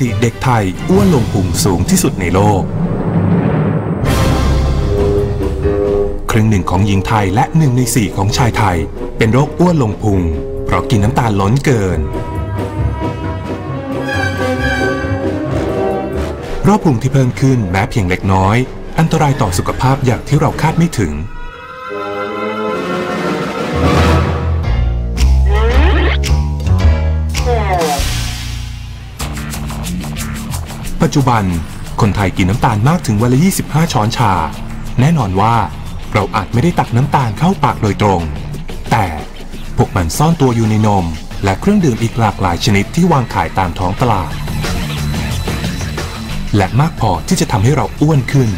ติเด็กไทยอ้วนลงพุงสูงที่สุดในโลก ครึ่งหนึ่งของหญิงไทยและหนึ่งในสี่ของชายไทย เป็นโรคอ้วนลงพุง เพราะกินน้ำตาลล้นเกินรอบพุงที่เพิ่มขึ้นแม้เพียงเล็กน้อย อันตรายต่อสุขภาพอย่างที่เราคาดไม่ถึง ปัจจุบัน คนไทยกินน้ำตาลมากถึงวันละ25 ช้อนชา แน่นอนว่าเราอาจไม่ได้ตักน้ำตาลเข้าปากโดยตรง แต่พวกมันซ่อนตัวอยู่ในนม และเครื่องดื่มอีกหลากหลายชนิดที่วางขายตามท้องตลาด และมากพอที่จะทำให้เราอ้วนขึ้น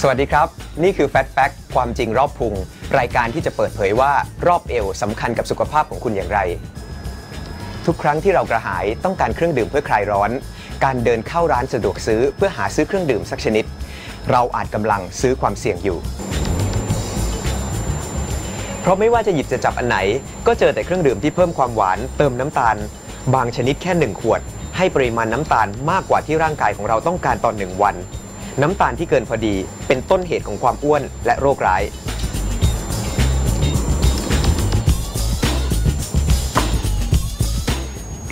สวัสดีครับ นี่คือ Fat Fact ความจริงรอบพุง รายการที่จะเปิดเผยว่ารอบเอวสำคัญกับสุขภาพของคุณอย่างไร ทุกครั้งที่เรากระหายต้องการเครื่องดื่มเพื่อคลายร้อน การเดินเข้าร้านสะดวกซื้อเพื่อหาซื้อเครื่องดื่มสักชนิด เราอาจกำลังซื้อความเสี่ยงอยู่ เพราะไม่ว่าจะหยิบจะจับอันไหน ก็เจอแต่เครื่องดื่มที่เพิ่มความหวานเติมน้ำตาล บางชนิดแค่1ขวด ให้ปริมาณน้ำตาลมากกว่าที่ร่างกายของเราต้องการต่อหนึ่งวัน น้ำตาลที่เกินพอดีเป็นต้นเหตุของความอ้วนและโรคร้าย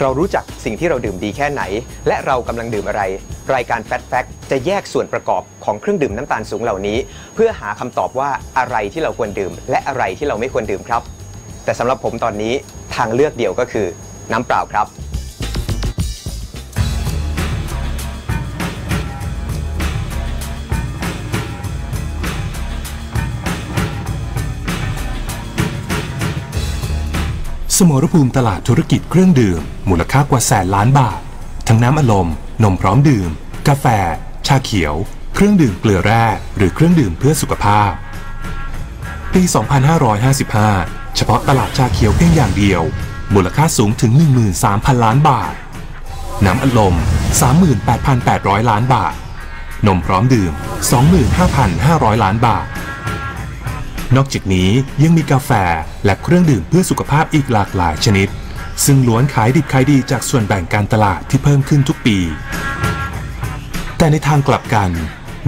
เรารู้จักสิ่งที่เราดื่มดีแค่ไหน และเรากำลังดื่มอะไร รายการ Fat Fact จะแยกส่วนประกอบของเครื่องดื่มน้ำตาลสูงเหล่านี้ เพื่อหาคำตอบว่าอะไรที่เราควรดื่ม และอะไรที่เราไม่ควรดื่มครับ แต่สำหรับผมตอนนี้ทางเลือกเดียวก็คือน้ำเปล่าครับ สมรภูมิตลาดธุรกิจเครื่องดื่ม มูลค่ากว่าแสนล้านบาท ทั้งน้ำอัดลมนมพร้อมดื่ม กาแฟ ชาเขียว เครื่องดื่มเกลือแร่ หรือเครื่องดื่มเพื่อสุขภาพ ปี 2555 เฉพาะตลาดชาเขียวเพียงอย่างเดียว มูลค่าสูงถึง 13,000 ล้านบาท น้ำอัดลม38,800 ล้านบาท นมพร้อมดื่ม 25,500 ล้านบาท นอกจากนี้ยังมีกาแฟและเครื่องดื่มเพื่อสุขภาพอีกหลากหลายชนิด ซึ่งล้วนขายดิบขายดีจากส่วนแบ่งการตลาดที่เพิ่มขึ้นทุกปี แต่ในทางกลับกัน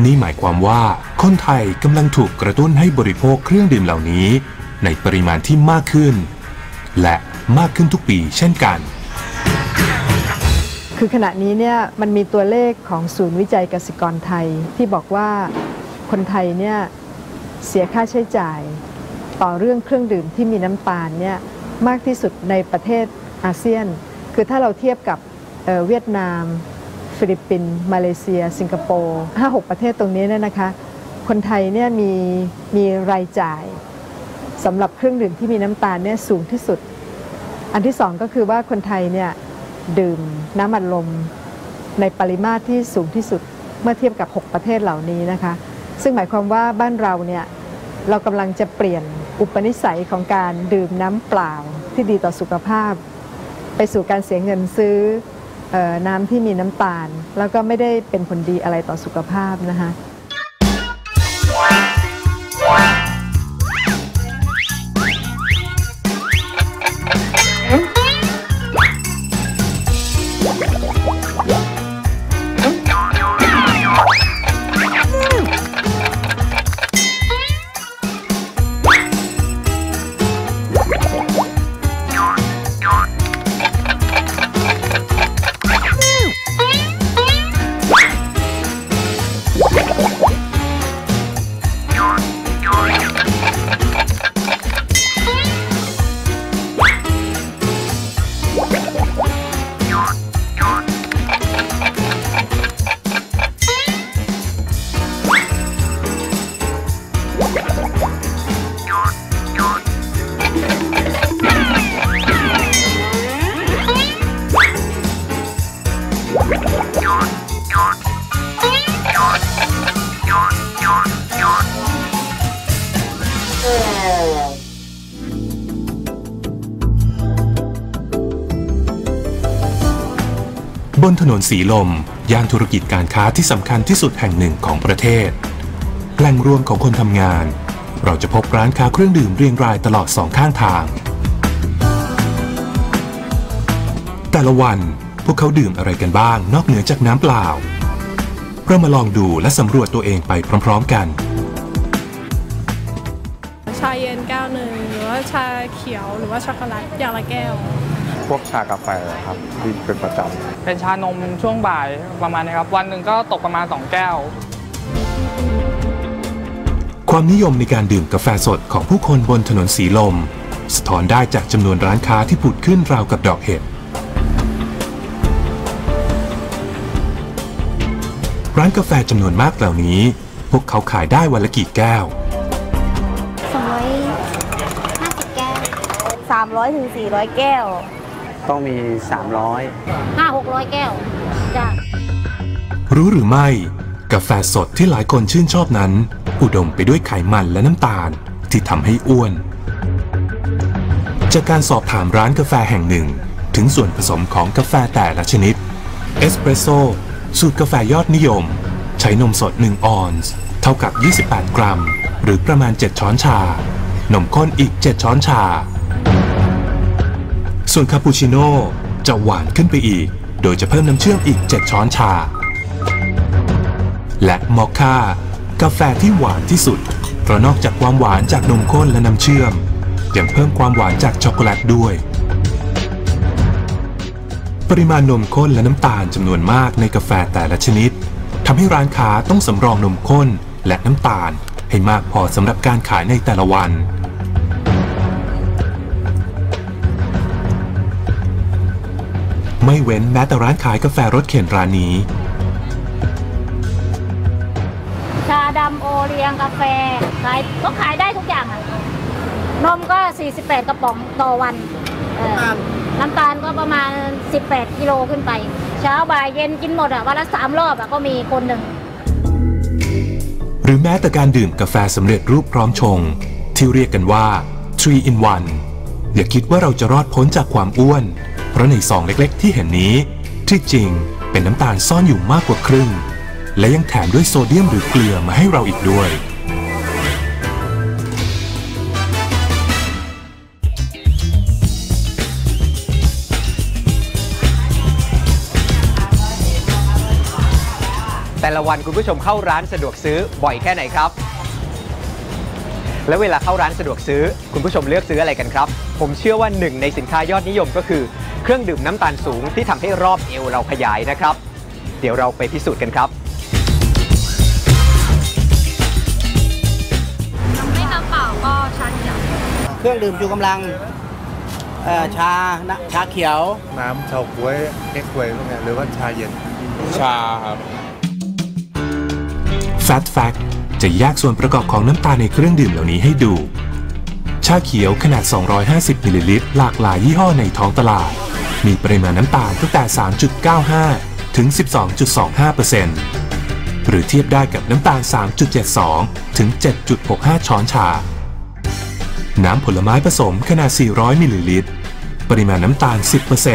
นี่หมายความว่าคนไทยกำลังถูกกระตุ้นให้บริโภคเครื่องดื่มเหล่านี้ ในปริมาณที่มากขึ้น และมากขึ้นทุกปีเช่นกันคือขณะนี้เนี่ยมันมีตัวเลขของศูนย์วิจัยกสิกรไทยที่บอกว่าคนไทยเนี่ย เสียค่าใช้จ่าย ต่อเรื่องเครื่องดื่มที่มีน้ำตาลเนี่ยมากที่สุดในประเทศอาเซียน คือถ้าเราเทียบกับเเวียดนาม ฟิลิปปินส์มาเลเซีย สิงคโปร์5-6 ประเทศตรงนี้เนี่ยนะคะ คนไทยเนี่ยมีมีรายจ่ายสำหรับเครื่องดื่มที่มีน้ำตาลเนี่ยสูงที่สุด อันที่สองก็คือว่าคนไทยเนี่ยดื่มน้ำอัดลมในปริมาตรที่สูงที่สุดเมื่อเทียบกับ 6 ประเทศเหล่านี้นะคะ ซึ่งหมายความว่าบ้านเราเนี่ยเรากำลังจะเปลี่ยนอุปนิสัยของการดื่มน้ำเปล่าที่ดีต่อสุขภาพ ไปสู่การเสียเงินซื้อออน้ำที่มีน้ำตาล แล้วก็ไม่ได้เป็นผลดีอะไรต่อสุขภาพนะคะ บนถนนสีลม ย่านธุรกิจการค้าที่สำคัญที่สุดแห่งหนึ่งของประเทศ แหล่งรวมของคนทำงาน เราจะพบร้านค้าเครื่องดื่มเรียงรายตลอดสองข้างทาง แต่ละวันพวกเขาดื่มอะไรกันบ้าง นอกเหนือจากน้ำเปล่า เรามาลองดูและสำรวจตัวเองไปพร้อม ๆ กัน ชาเย็นแก้วหนึ่งหรือว่าชาเขียวหรือว่าช็อกโกแลตอย่างละแก้ว วกชากาแฟครับที่เป็นประจเป็นชานมช่วงบ่ายประมาณนี้ครับ วันหนึ่งก็ตกประมาณ 2 แก้ว ความนิยมในการดื่มกาแฟสดของผู้คนบนถนนสีลม สะท้อนได้จากจำนวนร้านค้าที่ผุดขึ้นราวกับดอกเห็ดร้านกาแฟจำนวนมากเหล่านี้ พวกเขาขายได้วันละกี่แก้วสองร้อยห้าสิบแก้วสามร้อยถึงสี่ร้อยแก้วำ ต้องมี 300ห้าหกร้อยแก้วจ้ะรู้หรือไม่ กาแฟสดที่หลายคนชื่นชอบนั้น อุดมไปด้วยไขมันและน้ำตาลที่ทำให้อ้วน จากการสอบถามร้านกาแฟแห่งหนึ่ง ถึงส่วนผสมของกาแฟแต่ละชนิด เอสเปรสโซ่สูตรกาแฟยอดนิยม ใช้นมสด 1 ออนซ์เท่ากับ 28 กรัม หรือประมาณ 7 ช้อนชา นมข้นอีก 7 ช้อนชา ส่วนคาปูชิโน่จะหวานขึ้นไปอีก โดยจะเพิ่มน้ำเชื่อมอีก 7 ช้อนชา และมอคค่ากาแฟที่หวานที่สุด เพราะนอกจากความหวานจากนมข้นและน้ำเชื่อม ยังเพิ่มความหวานจากช็อกโกแลตด้วย ปริมาณนมข้นและน้ำตาลจำนวนมากในกาแฟแต่ละชนิดทำให้ร้านค้าต้องสำรองนมข้นและน้ำตาลให้มากพอสำหรับการขายในแต่ละวัน ไม่เว้นแม้แต่ร้านขายกาแฟรถเข็นร้านนี้ ชาดำโอเลี้ยงกาแฟขายก็ขายได้ทุกอย่างอะนมก็ 48 กระป๋องต่อวันเออน้ำตาลก็ประมาณ 18 กิโลขึ้นไป เช้าบ่ายเย็นกินหมดอะวันละสามรอบอะก็มีคนหนึ่ง หรือแม้แต่การดื่มกาแฟสำเร็จรูปพร้อมชง ที่เรียกกันว่า 3 in 1อย่าคิดว่าเราจะรอดพ้นจากความอ้วน เพราะในซองเล็กๆ ที่เห็นนี้ ที่จริงเป็นน้ำตาลซ่อนอยู่มากกว่าครึ่ง และยังแถมด้วยโซเดียมหรือเกลือมาให้เราอีกด้วย แต่ละวันคุณผู้ชมเข้าร้านสะดวกซื้อบ่อยแค่ไหนครับ แล้วเวลาเข้าร้านสะดวกซื้อ คุณผู้ชมเลือกซื้ออะไรกันครับ ผมเชื่อว่าหนึ่งในสินค้ายอดนิยมก็คือ เครื่องดื่มน้ำตาลสูงที่ทำให้รอบเอวเราขยายนะครับ เดี๋ยวเราไปพิสูจน์กันครับ ไม่น้ำเปล่าก็ชาเขียวเครื่องดื่มชูกำลังเอ่อชานะชาเขียว น้ำเฉาก๊วยเอ็กซ์เวยพวกเนี้ยหรือว่าชาเย็น ชาครับ Fat Fact จะแยกส่วนประกอบของน้ำตาลในเครื่องดื่มเหล่านี้ให้ดู ชาเขียวขนาด 250มิลลิลิตรหลากหลายยี่ห้อในท้องตลาด มีปริมาณน้ำตาลตั้งแต่ 3.95 ถึง 12.25%หรือเทียบได้กับน้ำตาล 3.72 ถึง 7.65 ช้อนชา น้ำผลไม้ผสมขนาด 400 มิลลิลิตร ปริมาณน้ำตาล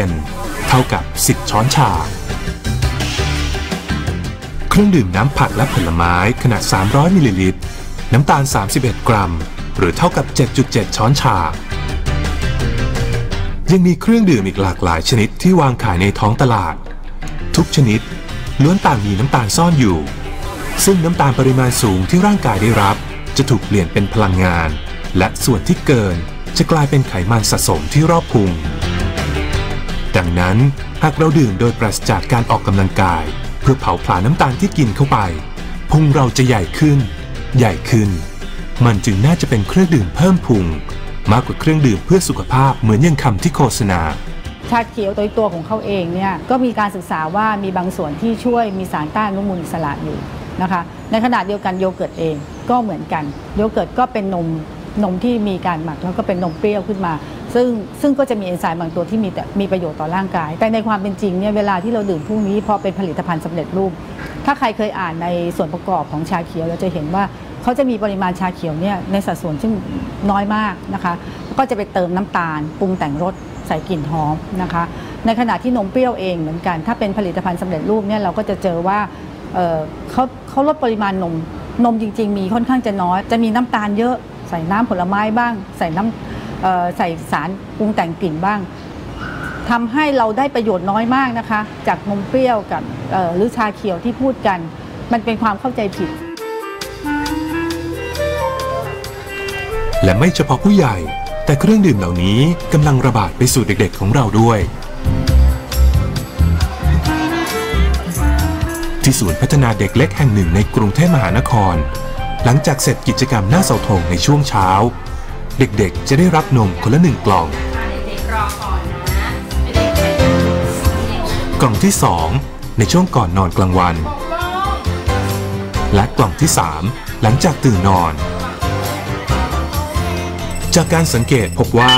10%เท่ากับ 10 ช้อนชา เครื่องดื่มน้ำผักและผลไม้ขนาด 300 มิลลิลิตร น้ำตาล 31 กรัม หรือเท่ากับ 7.7 ช้อนชา ยังมีเครื่องดื่มอีกหลากหลายชนิดที่วางขายในท้องตลาด ทุกชนิดล้วนต่างมีน้ำตาลซ่อนอยู่ ซึ่งน้ำตาลปริมาณสูงที่ร่างกายได้รับ จะถูกเปลี่ยนเป็นพลังงาน และส่วนที่เกินจะกลายเป็นไขมันสะสมที่รอบพุง ดังนั้นหากเราดื่มโดยปราศจากการออกกำลังกาย เพื่อเผาผลาญน้ำตาลที่กินเข้าไป พุงเราจะใหญ่ขึ้น ใหญ่ขึ้น มันจึงน่าจะเป็นเครื่องดื่มเพิ่มพุง มากกว่าเครื่องดื่มเพื่อสุขภาพเหมือนอยังคำที่โฆษณาชาเขียวโดยตัวของเขาเองเนี่ยก็มีการศึกษาว่ามีบางส่วนที่ช่วยมีสารต้านอนุมูลอิสระอยู่นะคะในขณะเดียวกันโยเกิร์ตเองก็เหมือนกัน โยเกิร์ตก็เป็นนมนมที่มีการหมักแล้วก็เป็นนมเปรี้ยวขึ้นมา ซึ่งซึ่งก็จะมีเอนไซม์บางตัวที่มีแต่มีประโยชน์ต่อร่างกาย แต่ในความเป็นจริงเนี่ยเวลาที่เราดื่มพวกนี้พอเป็นผลิตภัณฑ์สำเร็จรูป ถ้าใครเคยอ่านในส่วนประกอบของชาเขียวเราจะเห็นว่า เขาจะมีปริมาณชาเขียวเนี่ยในสัดส่วนซึ่งน้อยมากนะคะก็จะไปเติมน้ำตาลปรุงแต่งรสใส่กลิ่นหอมนะคะ ในขณะที่นมเปรี้ยวเองเหมือนกัน ถ้าเป็นผลิตภัณฑ์สำเร็จรูปเนี่ยเราก็จะเจอว่าเเขาเขาลดปริมาณนมนมจริง ๆ มีค่อนข้างจะน้อย จะมีน้ำตาลเยอะใส่น้ำผลไม้บ้าง ใส่น้ำใส่สารปรุงแต่งกลิ่นบ้างทำให้เราได้ประโยชน์น้อยมากนะคะ จากนมเปรี้ยวกับหรือชาเขียวที่พูดกัน มันเป็นความเข้าใจผิด และไม่เฉพาะผู้ใหญ่ แต่เครื่องดื่มเหล่านี้กำลังระบาดไปสู่เด็กๆของเราด้วย ที่ศูนย์พัฒนาเด็กเล็กแห่งหนึ่งในกรุงเทพมหานคร หลังจากเสร็จกิจกรรมหน้าเสาธงในช่วงเช้า เด็กๆ จะได้รับนมคนละหนึ่งกล่อง กล่องที่ 2 ในช่วงก่อนนอนกลางวัน และกล่องที่ 3 หลังจากตื่นนอน จากการสังเกตพบว่า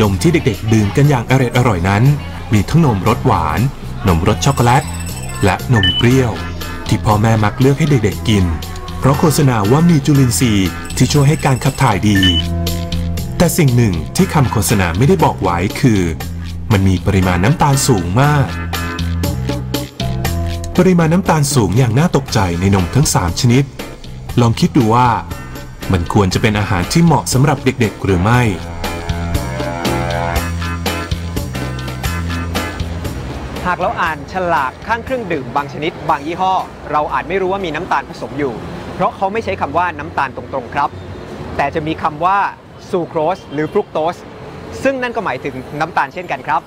นมที่เด็กๆ ดื่มกันอย่างอร่อยอร่อยนั้น มีทั้งนมรสหวาน นมรสช็อกโกแลต และนมเปรี้ยว ที่พ่อแม่มักเลือกให้เด็กๆกิน เพราะโฆษณาว่ามีจุลินทรีย์ที่ช่วยให้การขับถ่ายดี แต่สิ่งหนึ่งที่คำโฆษณาไม่ได้บอกไว้คือ มันมีปริมาณน้ำตาลสูงมาก ปริมาณน้ำตาลสูงอย่างน่าตกใจในนมทั้ง 3 ชนิด ลองคิดดูว่า มันควรจะเป็นอาหารที่เหมาะสำหรับเด็กๆ หรือไม่ หากเราอ่านฉลากข้างเครื่องดื่มบางชนิด บางยี่ห้อ เราอาจไม่รู้ว่ามีน้ำตาลผสมอยู่ เพราะเขาไม่ใช้คำว่าน้ำตาลตรงๆครับ แต่จะมีคำว่าซูโครสหรือฟรุกโตสซึ่งนั่นก็หมายถึงน้ำตาลเช่นกันครับ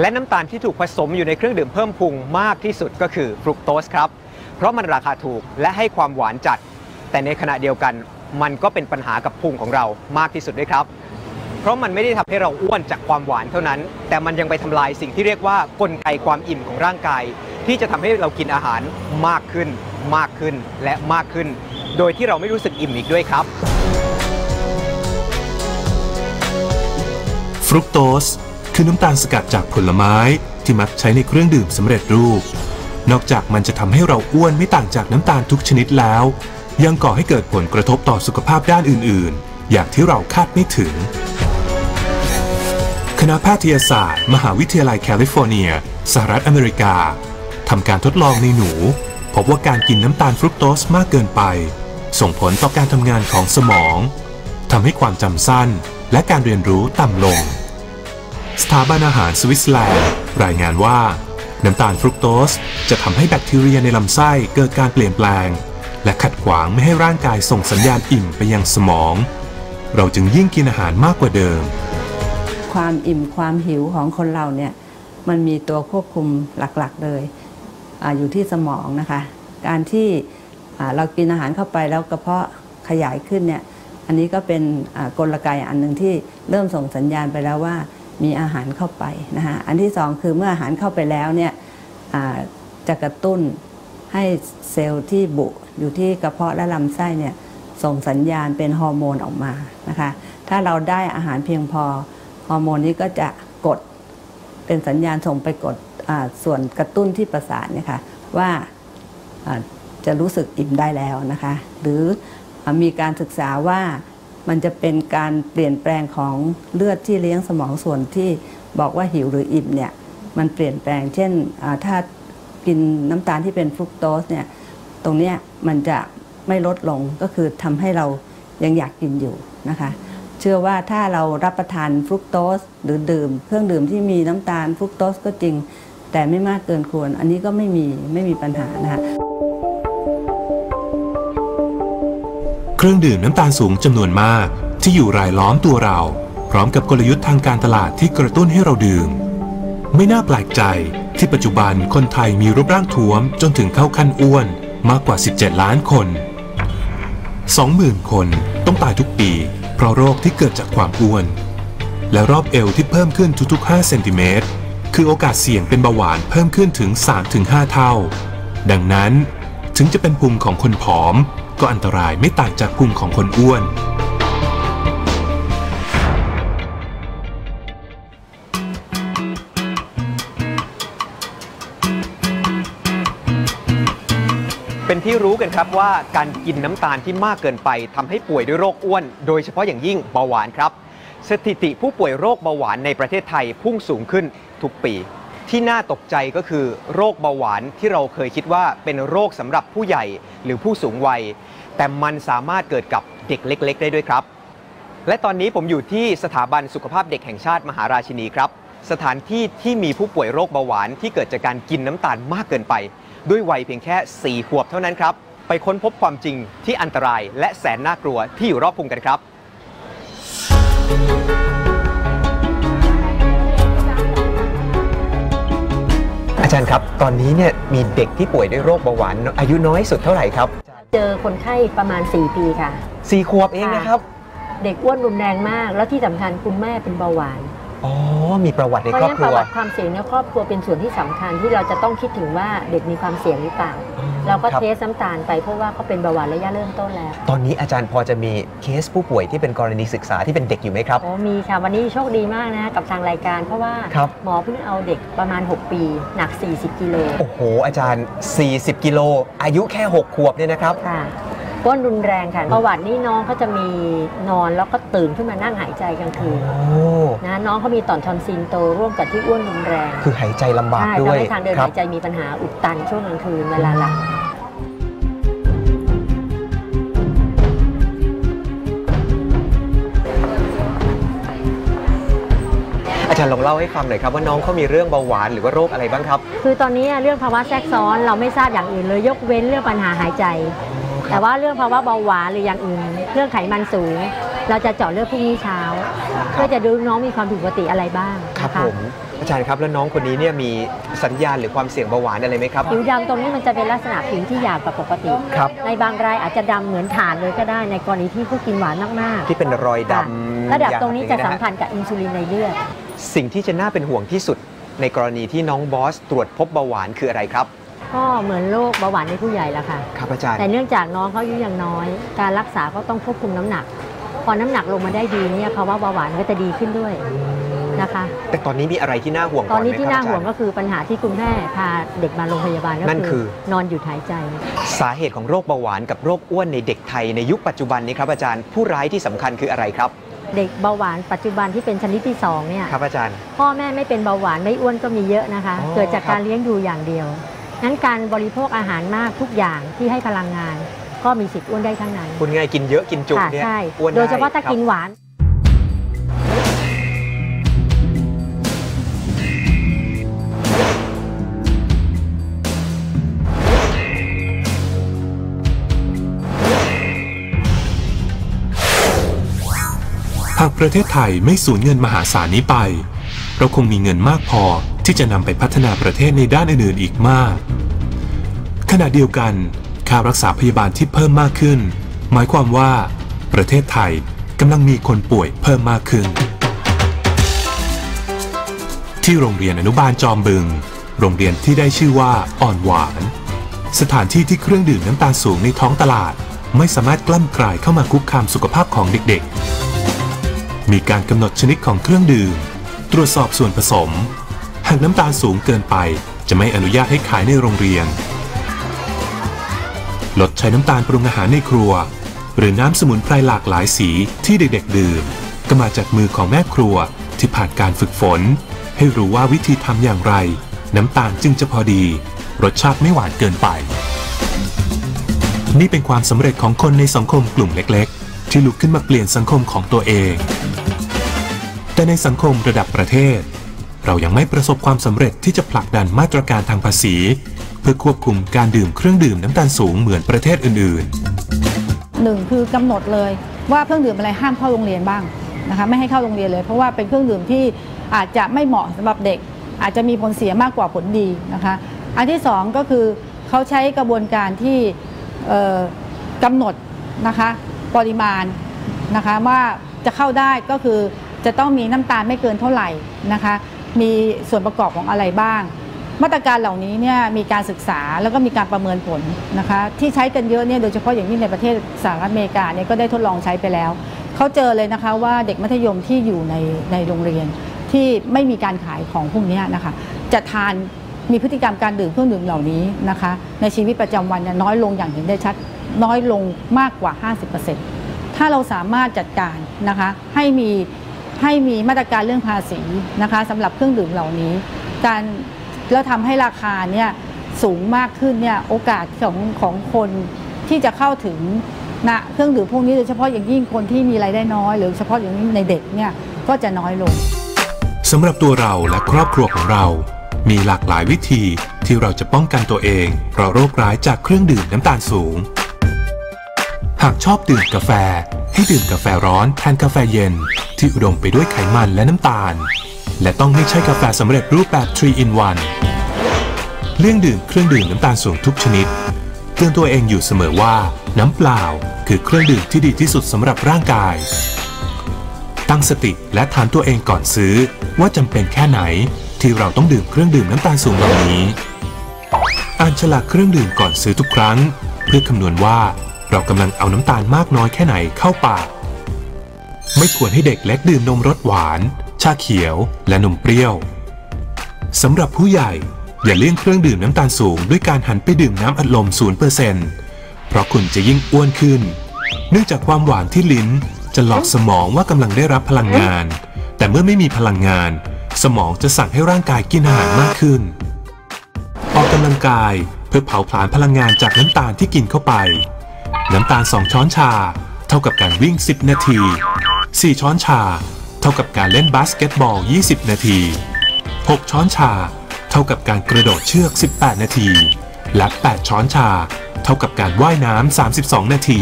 และน้ำตาลที่ถูกผสมอยู่ในเครื่องดื่มเพิ่มพุงมากที่สุดก็คือฟรุกโตสครับ เพราะมันราคาถูกและให้ความหวานจัด แต่ในขณะเดียวกันมันก็เป็นปัญหากับพุงของเรามากที่สุดด้วยครับ เพราะมันไม่ได้ทำให้เราอ้วนจากความหวานเท่านั้น แต่มันยังไปทำลายสิ่งที่เรียกว่ากลไกความอิ่มของร่างกาย ที่จะทำให้เรากินอาหารมากขึ้น มากขึ้นและมากขึ้น โดยที่เราไม่รู้สึกอิ่มอีกด้วยครับฟรุกโตสคือน้ำตาลสกัดจากผลไม้ที่มักใช้ในเครื่องดื่มสำเร็จรูป นอกจากมันจะทำให้เราอ้วนไม่ต่างจากน้ำตาลทุกชนิดแล้ว ยังก่อให้เกิดผลกระทบต่อสุขภาพด้านอื่น ๆ อย่างที่เราคาดไม่ถึง คณะแพทยศาสตร์ มหาวิทยาลัยแคลิฟอร์เนีย สหรัฐอเมริกาทำการทดลองในหนู พบว่าการกินน้ำตาลฟรุกโตสมากเกินไป ส่งผลต่อการทำงานของสมองทำให้ความจำสั้นและการเรียนรู้ต่ำลง สถาบันอาหารสวิตเซอร์แลนด์รายงานว่า น้ำตาลฟรุกโตสจะทำให้แบคทีเรียในลำไส้เกิดการเปลี่ยนแปลง และขัดขวางไม่ให้ร่างกายส่งสัญญาณอิ่มไปยังสมอง เราจึงยิ่งกินอาหารมากกว่าเดิม ความอิ่มความหิวของคนเราเนี่ยมันมีตัวควบคุมหลักๆเลยออยู่ที่สมองนะคะ การที่เรากินอาหารเข้าไปแล้วกระเพาะขยายขึ้นเนี่ยอันนี้ก็เป็นกลไกอันหนึ่งที่เริ่มส่งสัญญาณไปแล้วว่ามีอาหารเข้าไปนะคะอันที่สองคือเมื่ออาหารเข้าไปแล้วเนี่ยจะกระตุ้น ให้เซลล์ที่บุอยู่ที่กระเพาะและลำไส้เนี่ยส่งสัญญาณเป็นฮอร์โมนออกมานะคะ ถ้าเราได้อาหารเพียงพอฮอร์โมนนี้ก็จะกดเป็นสัญญาณส่งไปกดส่วนกระตุ้นที่ประสาทเนี่ยค่ะว่าจะรู้สึกอิ่มได้แล้วนะคะ หรือมีการศึกษาว่ามันจะเป็นการเปลี่ยนแปลงของเลือดที่เลี้ยงสมองส่วนที่บอกว่าหิวหรืออิ่มเนี่ยมันเปลี่ยนแปลงเช่นถ้า กินน้ำตาลที่เป็นฟรุกโตสเนี่ยตรงเนี้ยมันจะไม่ลดลงก็คือทำให้เรายังอยากกินอยู่นะคะ เชื่อว่าถ้าเรารับประทานฟรุกโตสหรือดื่ม เครื่องดื่มที่มีน้ำตาลฟรุกโตสก็จริง แต่ไม่มากเกินควร อันนี้ก็ไม่มีไม่มีปัญหานะคะเครื่องดื่มน้ำตาลสูงจำนวนมากที่อยู่รายล้อมตัวเรา พร้อมกับกลยุทธ์ทางการตลาดที่กระตุ้นให้เราดื่ม ไม่น่าแปลกใจ ที่ปัจจุบันคนไทยมีรูปร่างท้วมจนถึงเข้าขั้นอ้วนมากกว่า 17 ล้านคน 20,000 คนต้องตายทุกปีเพราะโรคที่เกิดจากความอ้วน และรอบเอวที่เพิ่มขึ้นทุกๆ 5 เซนติเมตรคือโอกาสเสี่ยงเป็นเบาหวานเพิ่มขึ้นถึง 3-5 เท่า ดังนั้นถึงจะเป็นพุงของคนผอม ก็อันตรายไม่ต่างจากพุงของคนอ้วน เป็นที่รู้กันครับว่าการกินน้ำตาลที่มากเกินไปทำให้ป่วยด้วยโรคอ้วน โดยเฉพาะอย่างยิ่งเบาหวานครับ สถิติผู้ป่วยโรคเบาหวานในประเทศไทยพุ่งสูงขึ้นทุกปี ที่น่าตกใจก็คือโรคเบาหวานที่เราเคยคิดว่าเป็นโรคสำหรับผู้ใหญ่หรือผู้สูงวัย แต่มันสามารถเกิดกับเด็กเล็ก ๆ ได้ด้วยครับ และตอนนี้ผมอยู่ที่สถาบันสุขภาพเด็กแห่งชาติมหาราชินีครับ สถานที่ที่มีผู้ป่วยโรคเบาหวานที่เกิดจากการกินน้ำตาลมากเกินไป ด้วยวัยเพียงแค่ 4 ขวบเท่านั้นครับ ไปค้นพบความจริงที่อันตรายและแสนน่ากลัวที่อยู่รอบพุงกันครับ อาจารย์ครับ ตอนนี้เนี่ยมีเด็กที่ป่วยด้วยโรคเบาหวานอายุน้อยสุดเท่าไหร่ครับ เจอคนไข้ประมาณ 4 ปีค่ะสี่ขวบเองนะครับ เด็กอ้วนรุนแรงมาก แล้วที่สำคัญคุณแม่เป็นเบาหวาน อ๋อ มีประวัติในเพราะครฉะอบนั้นคปรัระว วัติความเสี่ยงในครอบครัวเป็นส่วนที่สำคัญที่เราจะต้องคิดถึงว่าเด็กมีความเสี่ยงหรือเปล่า เราก็ครับ เทสน้ำตาลไปเพราะว่าเขาเป็นเบาหวานระยะเริ่มต้นแล้วตอนนี้อาจารย์พอจะมีเคสผู้ป่วยที่เป็นกรณีศึกษาที่เป็นเด็กอยู่ไหมครับ โอ้มีค่ะวันนี้โชคดีมากนะกับทางรายการ เพราะว่าครับ หมอเพิ่งเอาเด็กประมาณ 6 ปี หนัก 40 กิโลโอ้โห อาจารย์ 40 กิโล อายุแค่ 6 ขวบเนี่ยนะครับ ค่ะ ก้นรุนแรงค่ะประวัตินี่น้องเขาจะมีนอนแล้วก็ตื่นขึ้นมานั่งหายใจกลางคืนนะน้องเขามีต่อมทอนซิลโตร่วมกับที่อ้วนรุนแรง คือหายใจลำบากด้วยทำให้ทางเดินหายใจมีปัญหาอุดตันช่วงกลางคืนเวลาหลับอาจารย์ลองเล่าให้ฟังหน่อยครับว่าน้องเขามีเรื่องเบาหวานหรือว่าโรคอะไรบ้างครับ คือตอนนี้เรื่องภาวะแทรกซ้อนเราไม่ทราบอย่างอื่นเลยยกเว้นเรื่องปัญหาหายใจ แต่ว่าเรื่องภาวะเบาหวานหรืออย่างอื่น เรื่องไขมันสูง เราจะเจาะเลือดพรุ่งนี้เช้า เพื่อจะดูน้องมีความผิดปกติอะไรบ้างครับนะคะผมอาจารย์ครับแล้วน้องคนนี้เนี่ยมีสัญญาณหรือความเสี่ยงเบาหวานอะไรไหมครับ ผิวดำตรงนี้มันจะเป็นลักษณะผิวที่หยาบกว่าปกติ ครับ ในบางรายอาจจะดำเหมือนถ่านเลยก็ได้ในกรณีที่ผู้กินหวานมากที่เป็นรอยๆค่ะดำระดับตรงนี้จะหยาบสัมพันธ์กับอินซูลินในเลือด สิ่งที่จะน่าเป็นห่วงที่สุดในกรณีที่น้องบอสตรวจพบเบาหวานคืออะไรครับ ก็เหมือนโรคเบาหวานในผู้ใหญ่ละค่ะ ครับอาจารย์ แต่เนื่องจากน้องเขาอายุยังน้อย การรักษาก็ต้องควบคุมน้ำหนัก พอน้ำหนักลงมาได้ดีเนี่ยภาวะเบาหวานก็จะดีขึ้นด้วยนะคะ แต่ตอนนี้มีอะไรที่น่าห่วงตก่ออนนนี้ไหมที่ครับน่าอาจาห่วรงย์ก็คือปัญหาที่คุณแม่พาเด็กมาโรงพยาบาลก็นั่นคือ นอนหยุดหายใจ สาเหตุของโรคเบาหวานกับโรคอ้วนในเด็กไทยในยุคปัจจุบันนี้ครับอาจารย์ผู้ร้ายที่สำคัญคืออะไรครับ เด็กเบาหวานปัจจุบันที่เป็นชนิดที่สองเนี่ย ครับอาจารย์ พ่อแม่ไม่เป็นเบาหวานไม่อ้วนก็มีเยอะนะคะ อ๋อเกิดจากครับ การเลี้ยงดูอย่างเดียว นั้นการบริโภคอาหารมากทุกอย่างที่ให้พลังงาน ก็มีสิทธิ์อ้วนได้ทั้งนั้นคุณง่ายกินเยอะกินจุค่ะเนี่ยใช่อ้วนโดยเฉพาะถ้าครับกินหวานหากประเทศไทยไม่สูญเงินมหาศาลนี้ไป เราคงมีเงินมากพอ ที่จะนำไปพัฒนาประเทศในด้านอื่นๆอีกมาก ขณะเดียวกัน ค่ารักษาพยาบาลที่เพิ่มมากขึ้น หมายความว่า ประเทศไทยกำลังมีคนป่วยเพิ่มมากขึ้น ที่โรงเรียนอนุบาลจอมบึง โรงเรียนที่ได้ชื่อว่าอ่อนหวาน สถานที่ที่เครื่องดื่มน้ำตาลสูงในท้องตลาด ไม่สามารถกล้ำกลายเข้ามาคุกคามสุขภาพของเด็กๆ มีการกำหนดชนิดของเครื่องดื่ม ตรวจสอบส่วนผสมากน้ำตาลสูงเกินไป จะไม่อนุญาตให้ขายในโรงเรียน ลดใช้น้ำตาลปรุงอาหารในครัว หรือน้ำสมุนไพรหลากหลายสีที่เด็กๆดื่ม ก็มาจากมือของแม่ครัวที่ผ่านการฝึกฝน ให้รู้ว่าวิธีทำอย่างไร น้ำตาลจึงจะพอดี รสชาติไม่หวานเกินไป นี่เป็นความสำเร็จของคนในสังคมกลุ่มเล็กๆ ที่ลุกขึ้นมาเปลี่ยนสังคมของตัวเอง แต่ในสังคมระดับประเทศ เรายังไม่ประสบความสำเร็จที่จะผลักดันมาตรการทางภาษี เพื่อควบคุมการดื่มเครื่องดื่มน้ำตาลสูงเหมือนประเทศอื่นๆหนึ่งคือกำหนดเลยว่าเครื่องดื่มอะไรห้ามเข้าโรงเรียนบ้างนะคะไม่ให้เข้าโรงเรียนเลย เพราะว่าเป็นเครื่องดื่มที่อาจจะไม่เหมาะสำหรับเด็ก อาจจะมีผลเสียมากกว่าผลดีนะคะอันที่สองก็คือเขาใช้กระบวนการที่กำหนดนะคะปริมาณนะคะว่าจะเข้าได้ก็คือจะต้องมีน้ำตาลไม่เกินเท่าไหร่นะคะ มีส่วนประกอบของอะไรบ้าง มาตรการเหล่านี้เนี่ยมีการศึกษาแล้วก็มีการประเมินผลนะคะที่ใช้กันเยอะเนี่ยโดยเฉพาะอย่างยิ่งในประเทศสหรัฐอเมริกาเนี่ยก็ได้ทดลองใช้ไปแล้ว เขาเจอเลยนะคะว่าเด็กมัธยมที่อยู่ในในโรงเรียนที่ไม่มีการขายของพวกนี้นะคะจะทานมีพฤติกรรมการดื่มเครื่องดื่มเหล่านี้นะคะ ในชีวิตประจำวันเนี่ยน้อยลงอย่างเห็นได้ชัดน้อยลงมากกว่า 50%ถ้าเราสามารถจัดการนะคะให้มี ให้มีมาตรการเรื่องภาษีนะคะสำหรับเครื่องดื่มเหล่านี้ การแล้วทำให้ราคาเนี่ยสูงมากขึ้นเนี่ยโอกาสของของคนที่จะเข้าถึงนะเครื่องดื่มพวกนี้โดยเฉพาะอย่างยิ่งคนที่มีรายได้น้อย หรือเฉพาะอย่างยิ่งในเด็กเนี่ยก็จะน้อยลงสำหรับตัวเราและครอบครัวของเรา มีหลากหลายวิธีที่เราจะป้องกันตัวเองเพราะโรคร้ายจากเครื่องดื่มน้ำตาลสูง หากชอบดื่มกาแฟ ให้ดื่มกาแฟร้อนแทนกาแฟเย็น ที่อุดมไปด้วยไขมันและน้ำตาล และต้องไม่ใช่กาแฟสำเร็จรูปแบบ 3 in 1เลี่ยงดื่มเครื่องดื่มน้ำตาลสูงทุกชนิดเตือนตัวเองอยู่เสมอว่า น้ำเปล่าคือเครื่องดื่มที่ดีที่สุดสำหรับร่างกาย ตั้งสติและถามตัวเองก่อนซื้อ ว่าจำเป็นแค่ไหน ที่เราต้องดื่มเครื่องดื่มน้ำตาลสูงเหล่านี้ อ่านฉลากเครื่องดื่มก่อนซื้อทุกครั้ง เพื่อคำนวณว่า เรากำลังเอาน้ำตาลมากน้อยแค่ไหนเข้าปาก ไม่ควรให้เด็กเล็กดื่มนมรสหวาน ชาเขียวและนมเปรี้ยวสำหรับผู้ใหญ่อย่าเลี่ยงเครื่องดื่มน้ำตาลสูงด้วยการหันไปดื่มน้ำอัดลม 0%เพราะคุณจะยิ่งอ้วนขึ้น เนื่องจากความหวานที่ลิ้นจะหลอกสมองว่ากำลังได้รับพลังงาน แต่เมื่อไม่มีพลังงาน สมองจะสั่งให้ร่างกายกินอาหารมากขึ้น ออกกำลังกายเพื่อเผาผลาญพลังงานจากน้ำตาลที่กินเข้าไป น้ำตาล 2 ช้อนชา เท่ากับการวิ่ง 10 นาที 4 ช้อนชา เท่ากับการเล่นบาสเกตบอล 20 นาที 6 ช้อนชา เท่ากับการกระโดดเชือก 18 นาที และ 8 ช้อนชา เท่ากับการว่ายน้ำ 32 นาที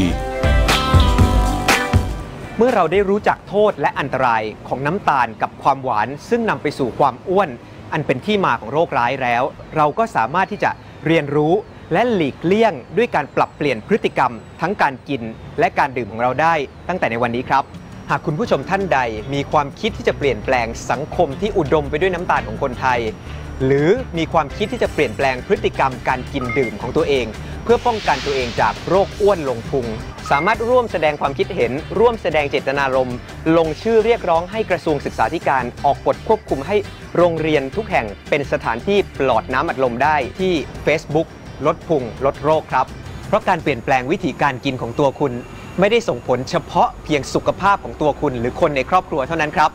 เมื่อเราได้รู้จักโทษและอันตรายของน้ำตาลกับความหวาน ซึ่งนำไปสู่ความอ้วน อันเป็นที่มาของโรคร้ายแล้ว เราก็สามารถที่จะเรียนรู้ และหลีกเลี่ยงด้วยการปรับเปลี่ยนพฤติกรรม ทั้งการกินและการดื่มของเราได้ตั้งแต่ในวันนี้ครับ หากคุณผู้ชมท่านใดมีความคิดที่จะเปลี่ยนแปลงสังคมที่อุดมไปด้วยน้ำตาลของคนไทย หรือมีความคิดที่จะเปลี่ยนแปลงพฤติกรรมการกินดื่มของตัวเอง เพื่อป้องกันตัวเองจากโรคอ้วนลงพุงสามารถร่วมแสดงความคิดเห็น ร่วมแสดงเจตนารมณ์ ลงชื่อเรียกร้องให้กระทรวงศึกษาธิการออกกฎควบคุมให้โรงเรียนทุกแห่งเป็นสถานที่ปลอดน้ำอัดลมได้ที่ Facebook ลดพุงลดโรคครับ เพราะการเปลี่ยนแปลงวิธีการกินของตัวคุณ ไม่ได้ส่งผลเฉพาะเพียงสุขภาพของตัวคุณ หรือคนในครอบครัวเท่านั้นครับ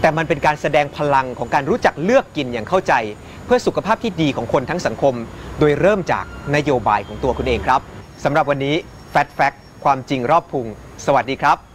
แต่มันเป็นการแสดงพลังของการรู้จักเลือกกินอย่างเข้าใจ เพื่อสุขภาพที่ดีของคนทั้งสังคม โดยเริ่มจากนโยบายของตัวคุณเองครับสำหรับวันนี้ Fat Fact ความจริงรอบพุง สวัสดีครับ